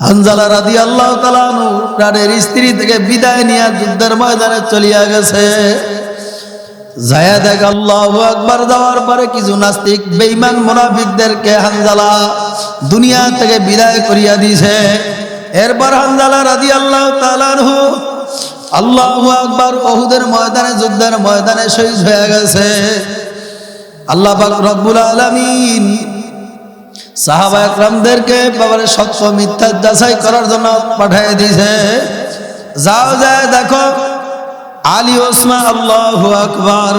হানজালা রাদি আল্লাহ তালানু প্রাণের স্ত্রী থেকে বিদায় নিয়ে যুদ্ধের ময়দানে চলিয়া গেছে। জায়া দেখ আল্লাহ পরে কিছু নাস্তিক থেকে বিদায় করিয়া এরপর হানজালা আল্লাহ আল্লাহ আকবার ওহুদের ময়দানে, যুদ্ধের ময়দানে শহীদ হয়ে গেছে। আল্লাহ রব্বুল আলামিন সাহাবা একরামদেরকে বাবার সত্য মিথ্যা যাচাই করার জন্য পাঠিয়ে দিয়েছে। যাও, যায় দেখো, আলী ওসমান, আল্লাহ আকবর।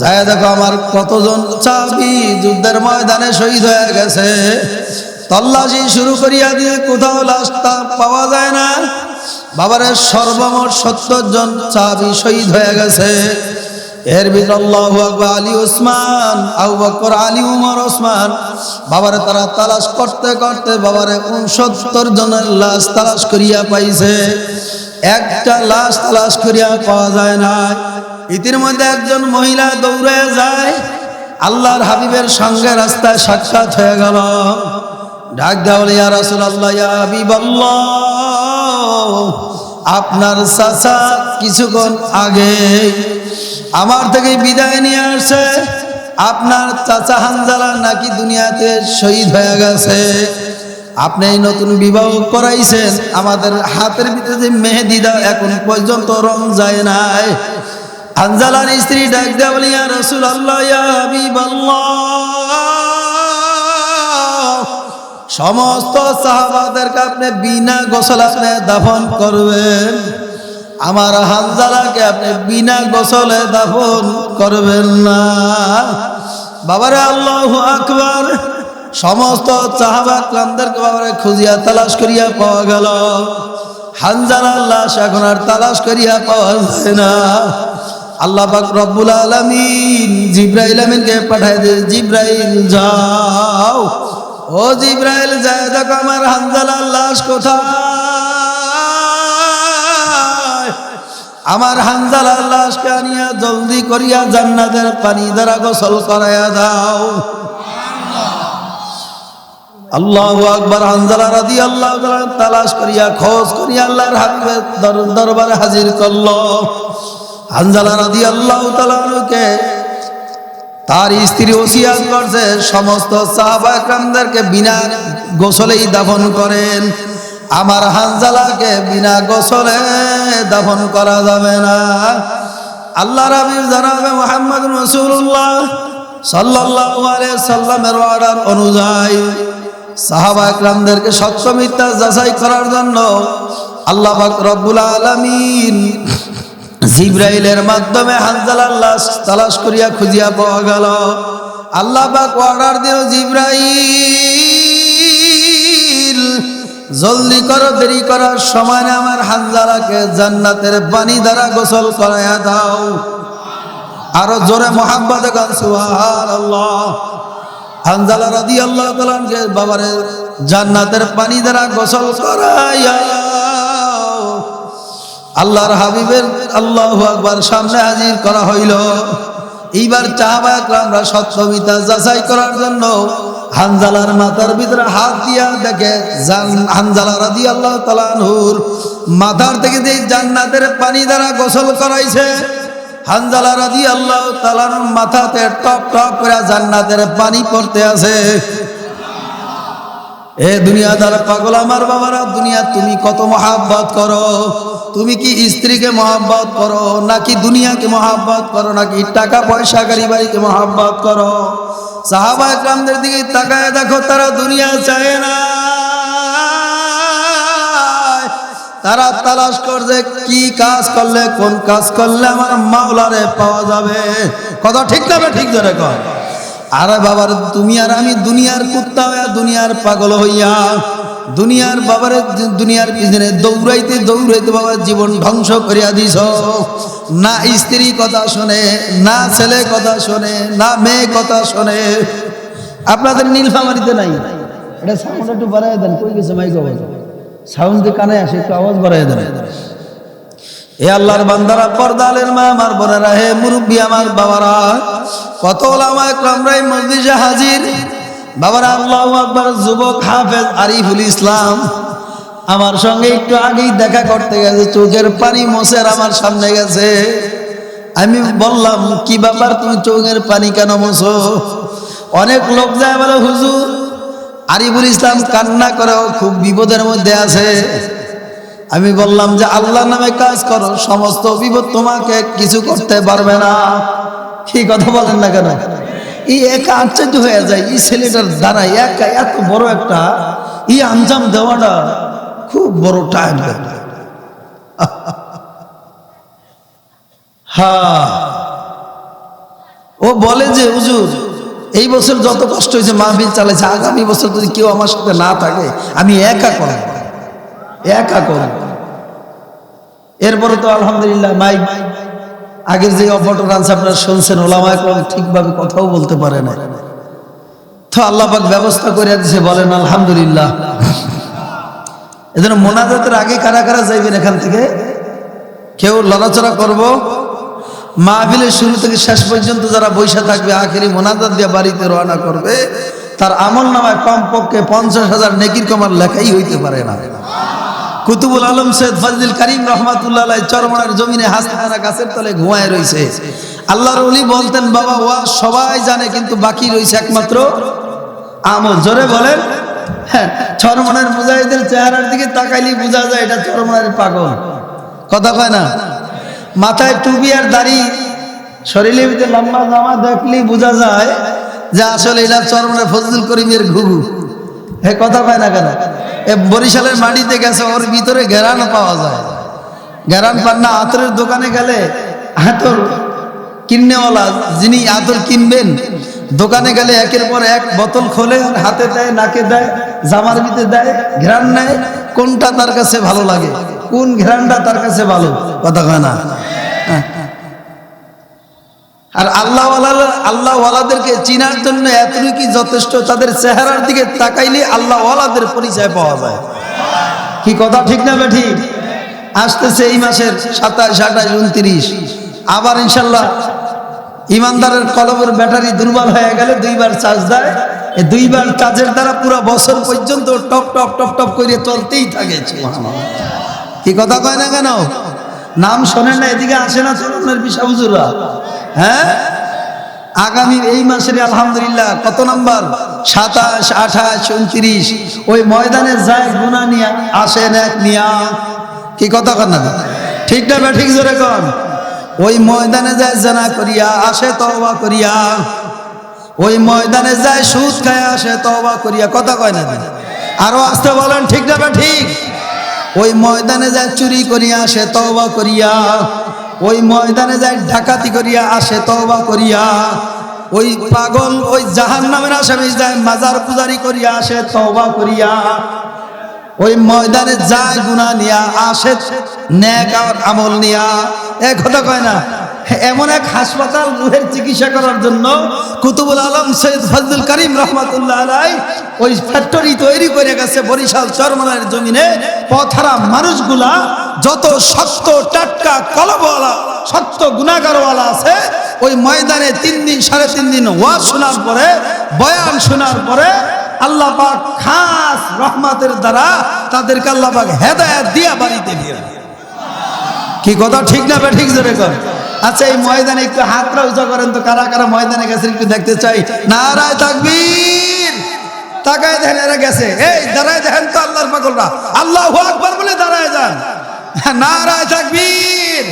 যায় দেখো, আমার কতজন চাবি যুদ্ধের ময়দানে শহীদ হয়ে গেছে। তল্লাশি শুরু করিয়া দিয়ে কোথাও লাশটা পাওয়া যায় না। বাবারের সর্বমোট সত্তর জন চাবি শহীদ হয়ে গেছে। এর ভিতর আল্লাহ আকবার আলী ওসমান, আবু বকর, আলী উমর, ওসমান। বাবারে তারা তালাশ করতে করতে বাবারে উনসত্তর জনের লাশ তালাশ করিয়া পাইছে। একটা লাশ তালাশ করিয়া পাওয়া যায় না। ইতির মধ্যে একজন মহিলা দৌড়ে যায়। আল্লাহর হাবিবের সঙ্গে রাস্তায় সাক্ষাৎ হয়ে গেল। ডাক দেওয়ালে, ইয়া রাসূলুল্লাহ, ইয়া হাবিবাল্লাহ আপনার চাচা কিছুক্ষণ আগে আমার থেকে বিদায় নিয়ে আসছে। আপনার চাচা হানজালা নাকি দুনিয়াতে শহীদ হয়ে গেছে। আপনি নতুন বিবাহ করাইছেন। আমাদের হাতের ভিতরে যে এখন পর্যন্ত রং যায় নাই। হানজালার স্ত্রী ডাক দেওয়া রসুল আল্লাহ সমস্ত সাহাবাদেরকে আপনি বিনা গোসল আপনি দাফন করবেন। আমার হানজালাকে আপনি বিনা গোসলে দাফন করবেন না। বাবারে আল্লাহ আকবার। সমস্ত চাহাবা ক্লামদেরকে বাবারে খুঁজিয়া তালাশ করিয়া পাওয়া গেল। হানজালার লাশ এখন আর তালাশ করিয়া পাওয়া যায় না। আল্লাহ পাক রব্বুল আলামিন জিব্রাইল আমিনকে পাঠায় দে, জিব্রাইল যাও। ও জিব্রাইল, যায় দেখো আমার হানজালার লাশ কোথায়? আমার আনিয়া জলদি করিয়া জান্নাতের পানি দ্বারা গোসল করাইয়া দাও। আল্লাহ আকবার হানজালা রাদি আল্লাহ তালাশ করিয়া, খোঁজ করিয়া আল্লাহর হাবিবের দর- দরবারে হাজির করল। হানজালা রাদি আল্লাহ তালাকে তার স্ত্রী ওসিয়াত করছে, সমস্ত সাহাবা একরামদেরকে বিনা গোসলেই দাফন করেন। আমার হানজালাকে বিনা গোসলে দাফন করা যাবে না। আল্লাহ রাবির জানাবে মোহাম্মদ রসুল্লাহ সাল্লাহ সাল্লামের অর্ডার অনুযায়ী সাহাবা একরামদেরকে সত্য মিথ্যা যাচাই করার জন্য আল্লাহ পাক রব্বুল আলামিন জিব্রাইলের মাধ্যমে হানজালার লাশ তালাশ করিয়া খুঁজিয়া পাওয়া গেল। আল্লাহ পাক অর্ডার দিও জিব্রাইল, জলদি করো, দেরি করার সময় আমার হানজালাকে জান্নাতের পানি দ্বারা গোসল করাইয়া দাও। আরও জোরে মোহাম্মদ হানজালা রাদি আল্লাহ তালানকে বাবারে জান্নাতের পানি দ্বারা গোসল করাইয়া আল্লাহর হাবিবের আল্লাহ আকবার সামনে হাজির করা হইল। এইবার চাহাবা আমরা সত্যমিতা যাচাই করার জন্য হানজালার মাথার ভিতরে হাত দিয়া দেখে, জান হানজালা রাদি আল্লাহ তালানহুর মাথার থেকে যে জান্নাতের পানি দ্বারা গোসল করাইছে, হানজালা রাদি আল্লাহ তালানুর মাথাতে টপ টপ করে জান্নাতের পানি পড়তে আছে। এ দুনিয়াদার পাগল আমার বাবারা, দুনিয়া তুমি কত মহাব্বত করো? তুমি কি স্ত্রীকে মহাব্বত করো, নাকি দুনিয়াকে মহাব্বত করো, নাকি টাকা পয়সা গাড়ি বাড়িকে মহাব্বত করো? সাহাবা একরামদের দিকে তাকায় দেখো, তারা দুনিয়া চায় না। তারা তালাশ করছে, কি কাজ করলে, কোন কাজ করলে আমার মাওলারে পাওয়া যাবে? কথা ঠিক না বে? ঠিক ধরে কয়? আরে বাবার, তুমি আর আমি দুনিয়ার কুত্তা হইয়া দুনিয়ার পাগল হইয়া, দুনিয়ার বাবার দুনিয়ার পিছনে দৌড়াইতে দৌড়াইতে বাবার জীবন ধ্বংস করিয়া দিছ। না স্ত্রী কথা শোনে, না ছেলে কথা শোনে, না মেয়ে কথা শোনে। আপনাদের নীলফামারিতে নাই? এটা সাউন্ড একটু বাড়াই দেন, কই গেছে মাইক সাউন্ড কানে আসে, একটু আওয়াজ বাড়াই দেন। এ আল্লাহর বান্দারা পর্দালের মা, আমার বোনেরা, হে মুরব্বী আমার বাবারা, কত ওলামা একরামরাই মসজিদে হাজির। বাবারা, আল্লাহু আকবার, যুবক হাফেজ আরিফুল ইসলাম, আমার সঙ্গে একটু আগেই দেখা করতে গেছে, চোখের পানি মোছের আমার সামনে গেছে। আমি বললাম, কি ব্যাপার তুমি চোখের পানি কেন মোছো? অনেক লোক যায় বলে, হুজুর, আরিফুল ইসলাম কান্না করেও খুব বিপদের মধ্যে আছে। আমি বললাম যে আল্লাহ নামে কাজ করো, সমস্ত বিপদ তোমাকে কিছু করতে পারবে না। কি কথা বলেন না কেন? এই একা আশ্চর্য হয়ে যায় এই ছেলেটার দ্বারা একা এত বড় একটা ই আঞ্জাম দেওয়াটা খুব বড় টাইম হ্যাঁ ও বলে যে, হুজুর, এই বছর যত কষ্ট হয়েছে মাহবিল চালাইছে, আগামী বছর যদি কেউ আমার সাথে না থাকে, আমি একা করব। একা করব এরপরে তো আলহামদুলিল্লাহ মাই আগের যে অপটরান্স আপনারা শুনছেন ওলামা এখন ঠিকভাবে কথাও বলতে পারে না। তো আল্লাহ পাক ব্যবস্থা করে দিছে, বলেন আলহামদুলিল্লাহ। এজন্য মোনাজাতের আগে কারা কারা যাইবেন এখান থেকে? কেউ লড়াচড়া করব? মাহফিলের শুরু থেকে শেষ পর্যন্ত যারা বৈশা থাকবে, আখেরি মোনাজাত দিয়ে বাড়িতে রওনা করবে, তার আমল নামায় কমপক্ষে পঞ্চাশ হাজার নেকির কমার লেখাই হইতে পারে না। কুতুবুল আলম সৈয়দ ফজলিল করিম রহমাতুল্লাহ চরমনার জমিনে হাসতানা গাছের তলে ঘুমায় রয়েছে আল্লাহর উলি বলতেন, বাবা, ওয়া সবাই জানে, কিন্তু বাকি রয়েছে একমাত্র আমল। জোরে বলেন হ্যাঁ চরমনের মুজাহিদের চেহারার দিকে তাকাইলেই বোঝা যায় এটা চরমনের পাগল। কথা কয় না? মাথায় টুপি আর দাড়ি, শরীরের ভিতরে লম্বা জামা দেখলেই বোঝা যায় যে আসলে এটা চরমনের ফজলুল করিমের ঘুঘু। হে কথা কয় না কেন? বরিশালের মাটিতে গেছে, ওর ভিতরে গেরান পাওয়া যায় গেরান পান না আতরের দোকানে গেলে আতর কিননেওয়ালা যিনি আতর কিনবেন, দোকানে গেলে একের পর এক বোতল খোলে, হাতে দেয়, নাকে দেয়, জামার ভিতরে দেয়, ঘ্রাণ নেয়, কোনটা তার কাছে ভালো লাগে, কোন ঘ্রাণটা তার কাছে ভালো, কথা কয় না হ্যাঁ। আর আল্লাহ আল্লাহ ওয়ালাদেরকে চিনার জন্য এতটুকু কি যথেষ্ট, তাদের চেহারার দিকে তাকাইলে আল্লাহ ওয়ালাদের পরিচয় পাওয়া যায়। কি কথা ঠিক না ঠিক আসতেছে এই মাসের সাতাশ, আঠাশ, উনত্রিশ। আবার ইনশাল্লাহ ইমানদারের কলমের ব্যাটারি দুর্বল হয়ে গেলে দুইবার চার্জ দেয়। দুইবার চার্জের দ্বারা পুরো বছর পর্যন্ত টপ টপ টপ টপ করে চলতেই থাকে কি কথা কয় না কেন? নাম শোনেন না, এদিকে আসে না চলনের বিশা হুজুরা হ্যাঁ? আগামী এই মাসের আলহামদুলিল্লাহ কত নাম্বার? সাতাশ, আঠাশ, উনত্রিশ। ওই ময়দানে যায় গুণা নিয়া আসেন এক নিয়া। কি কথা কন না? ঠিক না বে ঠিক জোরে কন? ওই ময়দানে যায় জানা করিয়া, আসে তওবা করিয়া। ওই ময়দানে যায় সুদ খায়, আসে তওবা করিয়া। কথা কয় না আরও আসতে বলেন, ঠিক না বে ঠিক? ওই ময়দানে যায় চুরি করিয়া, আসে তওবা করিয়া। ওই ময়দানে যায় ডাকাতি করিয়া, আসে তওবা করিয়া। ওই পাগল, ওই জাহান নামের আসামি যায় মাজার পূজারি করিয়া, আসে তওবা করিয়া। ওই ময়দানে যায় গুণা নিয়া, আসে ন্যাক আমল নিয়া। এ কথা কয় না, এমন এক হাসপাতাল রুহের চিকিৎসা করার জন্য কুতুবুল আলম সৈয়দ ফজলুল করিম রহমাতুল্লাহ আলাই ওই ফ্যাক্টরি তৈরি করে গেছে বরিশাল চরমনের জমিনে। পথারা মানুষগুলা যত সত্য টাটকা কলবওয়ালা সত্য গুণাগারওয়ালা আছে, ওই ময়দানে তিন দিন, সাড়ে তিন দিন ওয়াজ শোনার পরে, বয়ান শোনার পরে আল্লাহ পাক খাস রহমাতের দ্বারা তাদেরকে আল্লাহ পাক হেদায়াত দিয়া বাড়িতে দিয়ে। কি কথা ঠিক না বে ঠিক জোরে কর? আচ্ছা এই ময়দানে একটু হাতটা উঁচা করেন তো, কারা কারা ময়দানে গেছে একটু দেখতে চাই। নারায় তাকবীর। তাকায় দেখেন, এরা গেছে। এই, দাঁড়ায় দেখেন তো আল্লাহর পাগলরা। আল্লাহ আকবার বলে দাঁড়ায় যান। নারায় তাকবীর।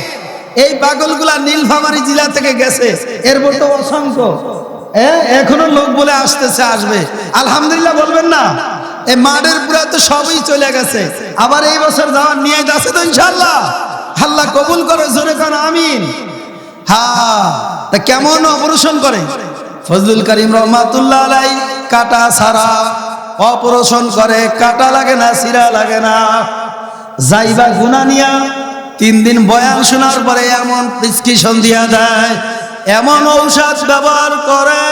এই পাগলগুলা নীলফামারী জেলা থেকে গেছে। এরপর তো অসংখ্য। এখনও লোক বলে আসতেছে, আসবে। আলহামদুলিল্লাহ বলবেন না। এই মাঠের পুরা তো সবই চলে গেছে। আবার এই বছর যাওয়ার নিয়ে আছে তো ইনশাল্লাহ আল্লাহ কবুল করে, জোরে কান আমিন। হ্যাঁ তা কেমন অপারেশন করে? ফজলুল করিম রহমাতুল্লাহ আলাই কাটা সারা অপারেশন করে, কাটা লাগে না সিরা লাগে না। যাইবা গুনা নিয়া, তিন দিন বয়ান শোনার পরে এমন প্রেসক্রিপশন দিয়া দেয়, এমন ঔষধ ব্যবহার করে।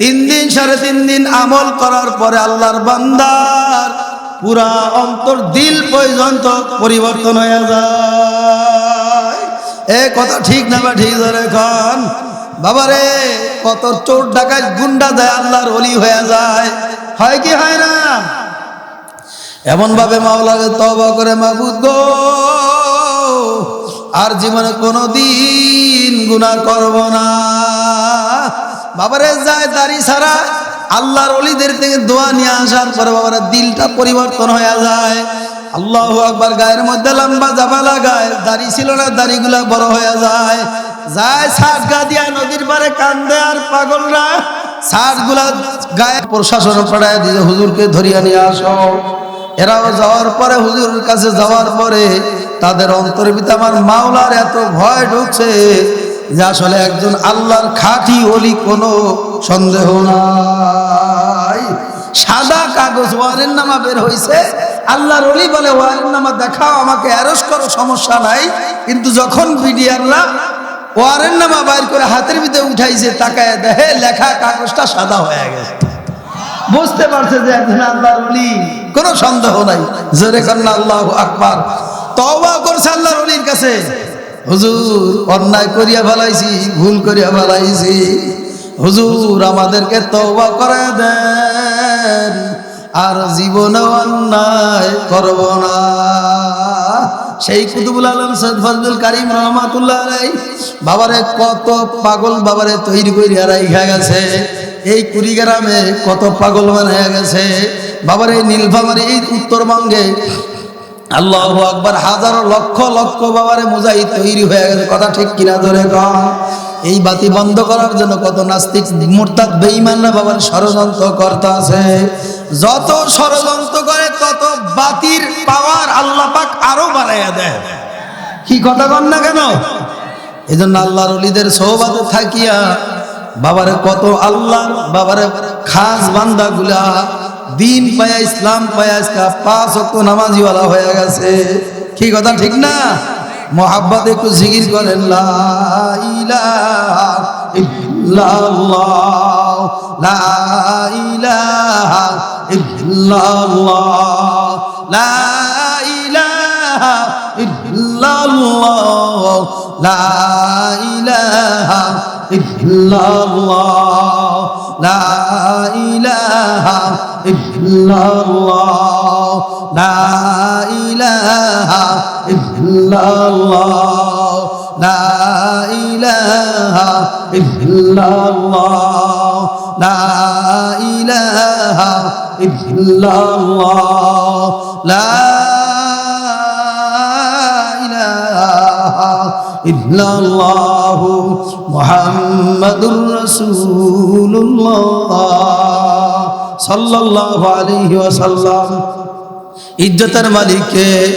তিন দিন সাড়ে তিন দিন আমল করার পরে আল্লাহর বান্দার পুরা অন্তর দিল পর্যন্ত পরিবর্তন হয়ে যায়। এ কথা ঠিক না বা ঠিক ধরে এখন বাবারে, কত চোর ডাকায় গুন্ডা দেয় আল্লাহর অলি হয়ে যায়। হয় কি হয় না? এমন ভাবে মাওলাকে তবা করে মাবুদ গো, আর জীবনে কোনো দিন গুণা করব না। বাবারে, যায় দাড়ি ছাড়া আল্লাহর অলিদের থেকে দোয়া নিয়ে আসার পরে বাবারা দিলটা পরিবর্তন হয়ে যায়। আল্লাহ আকবার, গায়ের মধ্যে লম্বা জামা লাগায়, দাড়ি ছিল না, দাড়িগুলা বড় হয়ে যায়। যায় ছাট গা দিয়া নদীর পারে কান্দে আর পাগলরা ছাটগুলা গায়ে প্রশাসন পড়ায় দিয়ে হুজুরকে ধরিয়া নিয়ে আসো। এরাও যাওয়ার পরে হুজুরের কাছে যাওয়ার পরে তাদের অন্তর ভিতরে আমার মাওলার এত ভয় ঢুকছে যে আসলে একজন আল্লাহর খাঁটি অলি কোনো সন্দেহ নাই। সাদা কাগজ ওয়ারের নামা বের হয়েছে আল্লাহর অলি বলে ওয়ারের নামা দেখাও, আমাকে অ্যারেস করো, সমস্যা নাই। কিন্তু যখন বিডিআররা ওয়ারের নামা বাইর করে হাতের ভিতরে উঠাইছে, তাকায় দেখে লেখা কাগজটা সাদা হয়ে গেছে। বুঝতে পারছে যে একজন আল্লাহর অলি কোনো সন্দেহ নাই। জোরে কন্যা, আল্লাহ আকবার। তওবা করছে আল্লাহর অলির কাছে। হুজুর, অন্যায় করিয়া ফেলাইছি, ভুল করিয়া ফেলাইছি। হুজুর, আমাদেরকে তওবা করে দেন। আর জীবনে অন্যায় করব না। সেই কুতুবুল আলম সৈয়দ ফজলুল কারিম রহমাতুল্লাহ আলাই বাবারে কত পাগল বাবারে তৈরি করিয়া রাইখা গেছে। এই কুড়িগ্রামে কত পাগল বানাইয়া গেছে। বাবারে এই নীলফামারি, এই উত্তরবঙ্গে আল্লাহ আকবার হাজারো লক্ষ লক্ষ বাবারে মুজাহিদ তৈরি হয়ে গেছে। কথা ঠিক কিনা ধরে কম এই বাতি বন্ধ করার জন্য কত নাস্তিক মোরতাদ বেঈমানরা বাবার ষড়যন্ত্র করতে আছে। যত ষড়যন্ত্র করে, তত বাতির পাওয়ার আল্লাহ পাক আরও বাড়াইয়া দেয়। কি কথা কন না কেন? এই জন্য আল্লাহর অলিদের সৌবাতে থাকিয়া বাবারে কত আল্লাহ, বাবারে খাস বান্দা গুলা দিন পায়া ইসলাম পায়া পাঁচ অক্ট নামাজিওয়ালা হয়ে গেছে। কি কথা ঠিক না? মোহাব্বত একটু জিকির করেন লা ইলাহা ইল্লাল্লাহ إلا الله. لا إله إلا الله. لا إله إلا الله. لا إله إلا الله. محمد رسول الله. صلى الله عليه وسلم. ইজ্জতের মালিককে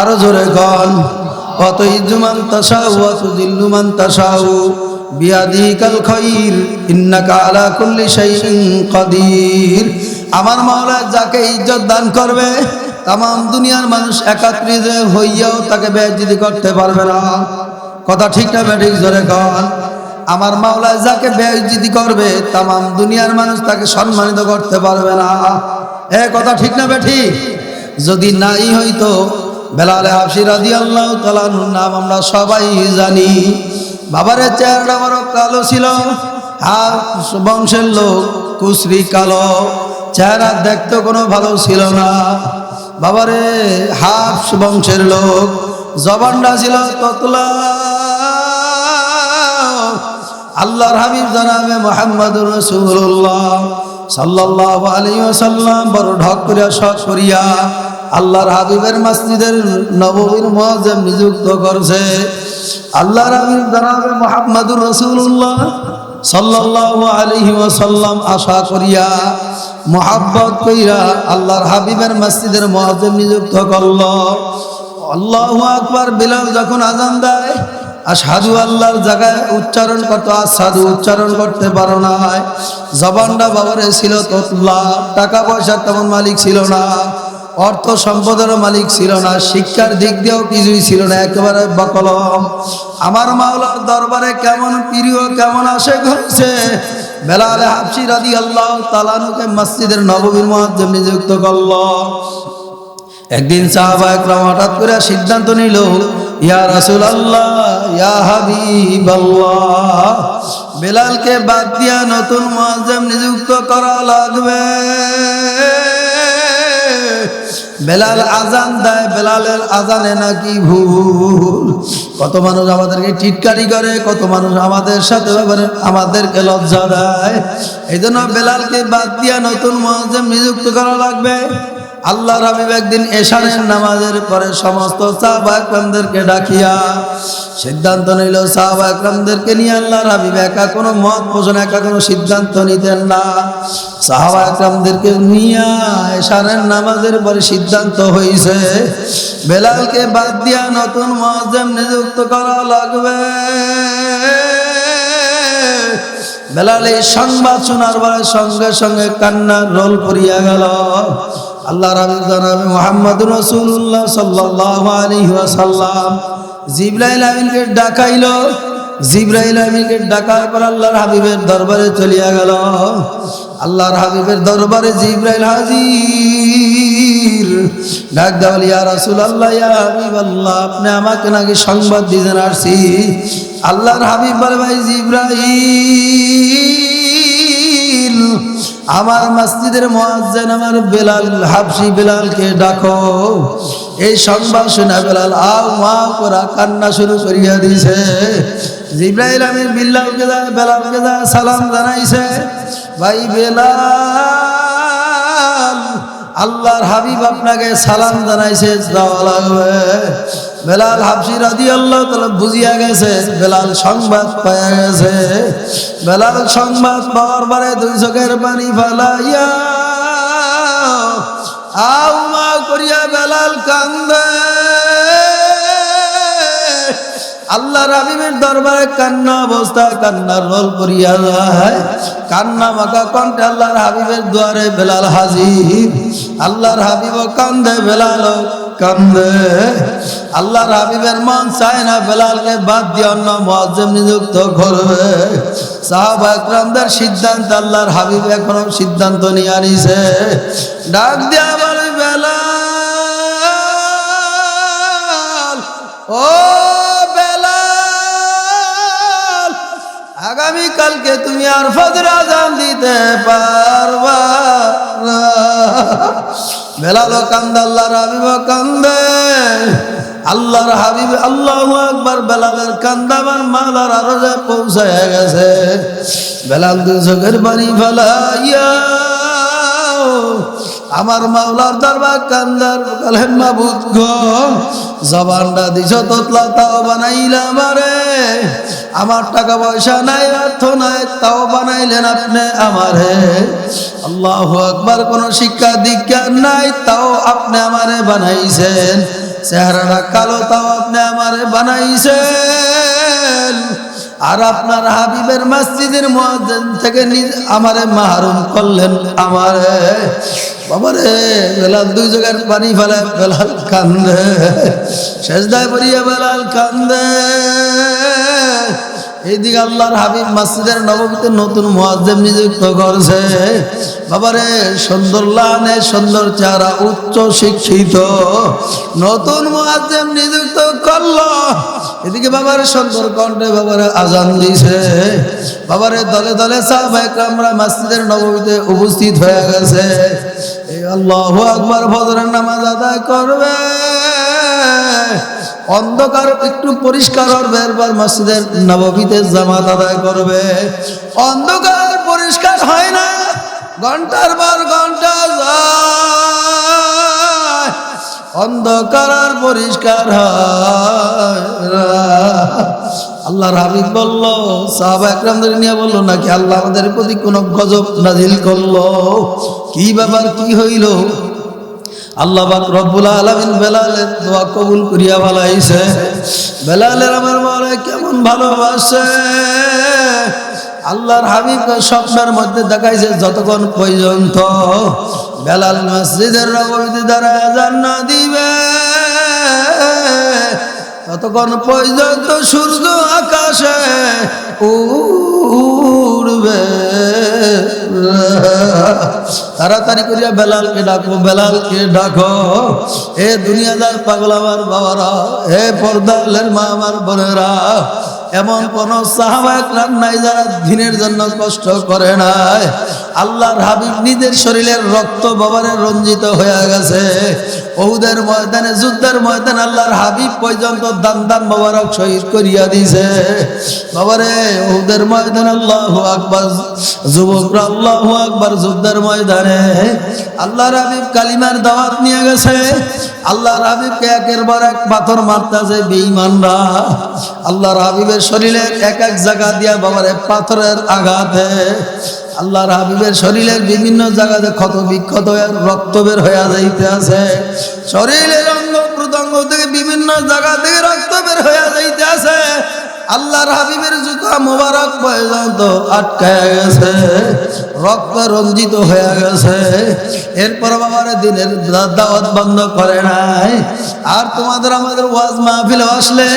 আরও জোরে গন। অত ইজ্জুমান তাসাউ অত জিল্লুমান তাসাউ বিয়াদিকাল খাইর ইন্নাকা আলা কুল্লি শাইইন কাদির। আমার মাওলা যাকে ইজ্জত দান করবে তাম দুনিয়ার মানুষ একাত্রিত হইয়াও তাকে বেজ্জিতি করতে পারবে না। কথা ঠিক না বেঠিক জোরে কন আমার মাওলা যাকে বেজ্জিতি করবে তাম দুনিয়ার মানুষ তাকে সম্মানিত করতে পারবে না। এ কথা ঠিক না বেঠিক যদি নাই হইতো বেলালে হাফসি রাজি আল্লাহ তালানুর নাম আমরা সবাই জানি। বাবারের চেহারাটা বড় কালো ছিল। আর বংশের লোক কুশ্রী কালো। চেহারা দেখতে কোনো ভালো ছিল না। বাবারে হাফ বংশের লোক, জবানটা ছিল ততলা। আল্লাহর হাবিব জানাবে মোহাম্মদুর রসুল্লাহ সাল্লাহ আলী সাল্লাম বড় ঢক করিয়া করিয়া আল্লাহর হাবিবের মসজিদের নববীর মহাজেম নিযুক্ত করছে। আল্লাহর হাবিব জানাবে মোহাম্মদুর রসুল্লাহ আশা করিয়া কইরা আল্লাহর হাবিবের আল্লাহ যখন আজান দেয় আর আল্লাহর উচ্চারণ করতো আর সাধু উচ্চারণ করতে পারো না জবানটা বাবারে ছিল ততলা, টাকা পয়সার তেমন মালিক ছিল না। অর্থ সম্পদের মালিক ছিল না, শিক্ষার দিক দিয়েও কিছুই ছিল না, একেবারে বকলম। আমার মাওলার দরবারে কেমন প্রিয়, কেমন আসে ঘটছে বেলালে হাফসি রাদি আল্লাহ তালানুকে মসজিদের নববীর মহাজ্জম নিযুক্ত করল। একদিন সাহাবা একরাম হঠাৎ করে সিদ্ধান্ত নিল, ইয়া রাসুল আল্লাহ ইয়া হাবিব বেলালকে বাদ দিয়া নতুন মুআজ্জিম নিযুক্ত করা লাগবে। বেলাল আজান দেয়, বেলালের আজানে নাকি ভুল। কত মানুষ আমাদেরকে টিটকারি করে, কত মানুষ আমাদের সাথে আমাদেরকে লজ্জা দেয়। এই জন্য বেলালকে বাদ দিয়া নতুন মানুষ নিযুক্ত করা লাগবে। আল্লাহ হাবিব একদিন এশারের নামাজের পরে সমস্ত সাহাবা একরামদেরকে ডাকিয়া সিদ্ধান্ত নিল সাহাবা একরামদেরকে নিয়ে আল্লাহর হাবিব একা কোনো মত পোষণ একা কোনো সিদ্ধান্ত নিতেন না। সাহাবা একরামদেরকে নিয়ে এশারের নামাজের পরে সিদ্ধান্ত হয়েছে বেলালকে বাদ দিয়া নতুন মহাজম নিযুক্ত করা লাগবে। বেলাল এই সংবাদ শোনার পরে সঙ্গে সঙ্গে কান্নার রোল পড়িয়া গেল। আল্লাহ রাবি জানাবে, মোহাম্মদ রসুল্লাহ সাল্লাহ আলী ওয়াসাল্লাম। জিব্রাইল আমিনকে ডাকাইল। জিব্রাইল আমিনকে ডাকার পর আল্লাহর হাবিবের দরবারে চলিয়া গেল। আল্লাহর হাবিবের দরবারে জিব্রাইল হাজির। ডাক দেওয়াল, ইয়া রাসুল আল্লাহ ইয়া হাবিব আল্লাহ আপনি আমাকে নাকি সংবাদ দিতেন আসছি? আল্লাহর হাবিব বলে, ভাই জিব্রাইল আমার মসজিদের মোয়াজ্জেন আমার বেলাল হাবসি বেলালকে ডাকো। এই সংবাদ শুনে বেলাল আও মা করা কান্না শুরু করিয়া দিছে জিব্রাইল আমির বিল্লালকে যায় বেলালকে যায় সালাম জানাইছে। ভাই বেলাল, আল্লাহর হাবিব আপনাকে সালাম জানাইছে, যাওয়া লাগবে। বেলাল হাফসি রাদি আল্লাহ তালা বুঝিয়া গেছে, বেলাল সংবাদ পাইয়া গেছে। বেলাল সংবাদ পাওয়ার পরে দুই চোখের পানি ফালাইয়া আউ মা করিয়া বেলাল কান্দে। আল্লাহ রাবিবের দরবারে কান্না অবস্থায় কান্নার রোল করিয়া যায়। কান্না মাকা কণ্ঠে আল্লাহর হাবিবের দুয়ারে বেলাল হাজির। আল্লাহর হাবিব কান্দে বেলাল কান্দে। আল্লাহর হাবিবের মন চায় না বেলালকে বাদ দিয়ে অন্য মহাজম নিযুক্ত করবে। সাহাবা সিদ্ধান্ত আল্লাহর হাবিব এখনও সিদ্ধান্ত নিয়ে আনিছে। ডাক দিয়া বলে বেলাল, ও বেলাল আগামী কালকে তুমি আর ফজর আজান দিতে পারবা না। বেলাল কান্দে, আল্লাহর হাবিব কান্দে আল্লাহর হাবিব, আল্লাহ একবার বেলালের কান্দাবার মালার আরও যে পৌঁছায় গেছে বেলাল দুই চোখের পানি ফেলাইয়া আমার মাওলার দরবার কান্দার কালে মাবুদ গো, জবানটা দিছ তোতলা, তাও বানাইলাম আরে আমার টাকা পয়সা নাই, অর্থ নাই, তাও বানাইলেন আপনি আমারে। আল্লাহ আকবার, কোন শিক্ষা দীক্ষা নাই, তাও আপনি আমারে বানাইছেন। চেহারাটা কালো, তাও আপনি আমারে বানাইছেন। আর আপনার হাবিবের মসজিদের থেকে আমারে মাহরুম করলেন আমারে। বাবারে, বেলাল দুই জায়গার পানি ফেলে, বেলাল কান্দে। শেষদায় পড়িয়া বেলাল কান্দে। এইদিকে আল্লাহর হাবিব মসজিদের নবমীতে নতুন মুয়াজ্জিম নিযুক্ত করছে। বাবারে, সুন্দর লানে সুন্দর চারা উচ্চ শিক্ষিত। নতুন মুয়াজ্জিম নিযুক্ত করল। এদিকে বাবার, সুন্দর কণ্ঠে বাবারে আজান দিছে বাবারে, দলে দলে সাহাবায়ে আমরা মসজিদের নবমীতে উপস্থিত হয়ে গেছে। এই আল্লাহু আকবার ফজরের নামাজ আদায় করবে। অন্ধকার একটু পরিষ্কার হবে এরপর মসজিদের নবমীতে জামাত আদায় করবে। অন্ধকার পরিষ্কার হয় না, ঘণ্টার পর ঘণ্টা অন্ধকার আর পরিষ্কার হয়। আল্লাহর হাবিব বলল, সাহাবা একরামদের নিয়ে বলল, নাকি আল্লাহ আমাদের প্রতি কোনো গজব নাজিল করল? কি ব্যাপার, কি হইল? আল্লাহ রব্বুল আলামিন বেলালের দোয়া কবুল করিয়া ভালাইছে। বেলালের আমার মনে কেমন ভালোবাসে। আল্লাহর হাবিব স্বপ্নের মধ্যে দেখাইছে যতক্ষণ পর্যন্ত। বেলাল মসজিদের রবীতে দ্বারা জান্না দিবে। ততক্ষণ পর্যন্ত সূর্য আকাশে উড়বে। তাড়াতাড়ি করিয়া বেলালকে ডাকো বেলালকে ডাকো। এ দুনিয়াদার পাগলাবার বাবারা হে পর্দালের মা আমার বোনেরা এমন কোন নাই যারা দিনের জন্য কষ্ট করে নাই। আল্লাহর হাবিব নিজের শরীরের রক্ত বাবারে রঞ্জিত হয়ে গেছে। ওহুদের ময়দানে, যুদ্ধের ময়দানে আল্লাহর হাবিব পর্যন্ত দান দান মোবারক শহীদ করিয়া দিছে। বাবারে ওহুদের ময়দানে আল্লাহ আকবার, যুবকরা আল্লাহ আকবার যুদ্ধের ময়দানে। আল্লাহর হাবিব কালিমার দাওয়াত নিয়ে গেছে। আল্লাহর হাবিবকে একের পর এক পাথর মারতেছে বেঈমানরা। আল্লাহর হাবিবের শরীরে এক এক জায়গা দিয়া বাবারে পাথরের আঘাতে। আল্লাহর হাবিবের শরীরের বিভিন্ন জায়গাতে ক্ষত বিক্ষত রক্ত বের হইয়া যাইতে আছে শরীরের অঙ্গ প্রত্যঙ্গ থেকে বিভিন্ন জায়গা থেকে রক্ত বের হয়ে যাইতে আছে আল্লাহর হাবিবের জুতা মোবারক পর্যন্ত আটকায় গেছে, রক্ত রঞ্জিত হয়ে গেছে। এরপর বাবার দিনের দাওয়াত বন্ধ করে নাই। আর তোমাদের আমাদের ওয়াজ মাহফিলে আসলে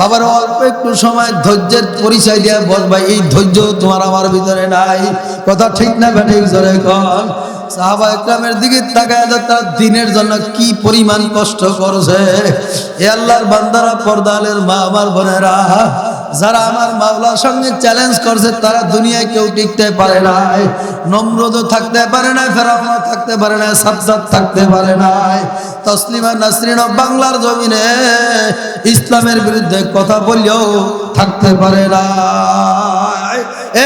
বাবার অল্প একটু সময় ধৈর্যের পরিচয় দিয়ে বলবা এই ধৈর্য তোমার আমার ভিতরে নাই। কথা ঠিক না ব্যাঠিক জোরে কর সাহাবা একরামের দিকে তাকায় তারা দিনের জন্য কি পরিমাণ কষ্ট করছে। এ আল্লাহর বান্দারা, পর্দালের মা আমার বোনেরা, যারা আমার মাওলার সঙ্গে চ্যালেঞ্জ করছে, তারা দুনিয়ায় কেউ টিকতে পারে নাই। নম্রদ থাকতে পারে নাই ফেরাফনা থাকতে পারে নাই সাবসাদ থাকতে পারে নাই। তসলিমা নাসরিন বাংলার জমিনে ইসলামের বিরুদ্ধে কথা বললেও থাকতে পারে না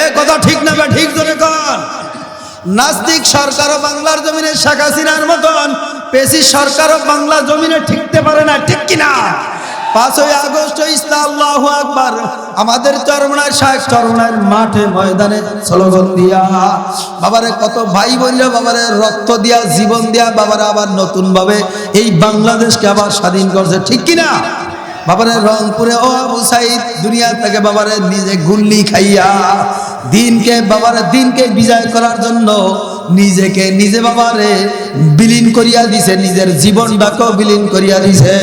এ কথা ঠিক না ঠিক ধরে কর নাস্তিক সরকারও বাংলার জমিনে শেখ হাসিনার মতন পেশি সরকারও বাংলা জমিনে ঠিকতে পারে না, ঠিক কিনা? পাঁচই আগস্ট ইসলাম আল্লাহ আকবার। আমাদের চরমনায় শাহ চরমনায় মাঠে ময়দানে স্লোগান দিয়া, বাবারে কত ভাই বললে বাবারে রক্ত দিয়া, জীবন দিয়া, বাবারে আবার নতুন ভাবে এই বাংলাদেশকে আবার স্বাধীন করছে, ঠিক কিনা? বাবারে রংপুরে ও আবু সাইদ, দুনিয়া থেকে বাবারে নিজে গুল্লি খাইয়া, দিনকে, বাবারে দিনকে বিজয় করার জন্য নিজেকে নিজে বাবারে বিলীন করিয়া দিছে, নিজের জীবনটাকেও বিলীন করিয়া দিছে।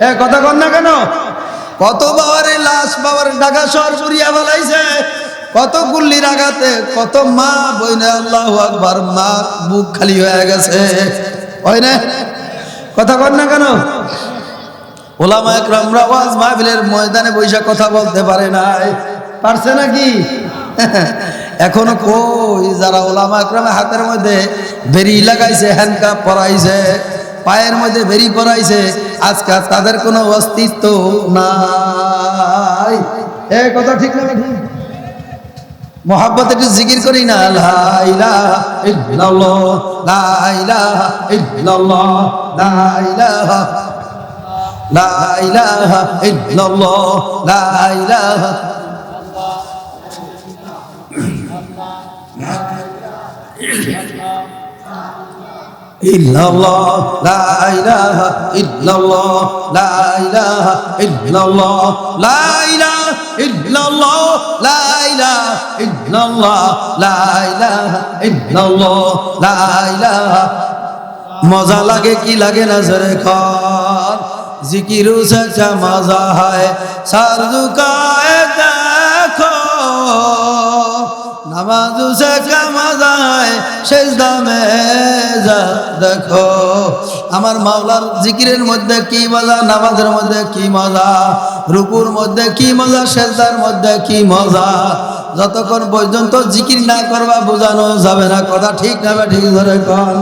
এ কথা কর না কেন? কত বাবারে লাশ বাবার ডাকা শহর পুরিয়া বলাইছে কত গুল্লির আঘাতে, কত মা, বইনে আল্লাহ আকবার মা বুক খালি হয়ে গেছে। হয় না? কথা কর না কেন? ওলামা একরামরা ওয়াজ মাহফিলের ময়দানে বৈশা কথা বলতে পারে নাই। পারছে নাকি? এখনও কই যারা ওলামা একরামে হাতের মধ্যে বেরি লাগাইছে হ্যান্ডকাপ পরাইছে, পায়ের মধ্যে বেরি পরাইছে, আজকে তাদের কোনো অস্তিত্ব নাই। এ কথা ঠিক না মোহাব্বত একটু জিকির করি না, লা ইলাহা ইল্লাল্লাহ, লা ইলাহা ইল্লাল্লাহ, লা ইলাহা লা ইলাহা ইল্লাল্লাহ, লা মজা লাগে কি লাগে না জরে খান জিকিরু সচা মজা হয়, সার ঝুকায় দেখো। নামাজু সচা মজা হয় শেষ দামে যা দেখো। আমার মাওলার জিকিরের মধ্যে কি মজা, নামাজের মধ্যে কি মজা, রুকুর মধ্যে কি মজা শেষদার মধ্যে কি মজা? যতক্ষণ পর্যন্ত জিকির না করবা, বোঝানো যাবে না। কথা ঠিক না ঠিক ধরে কন।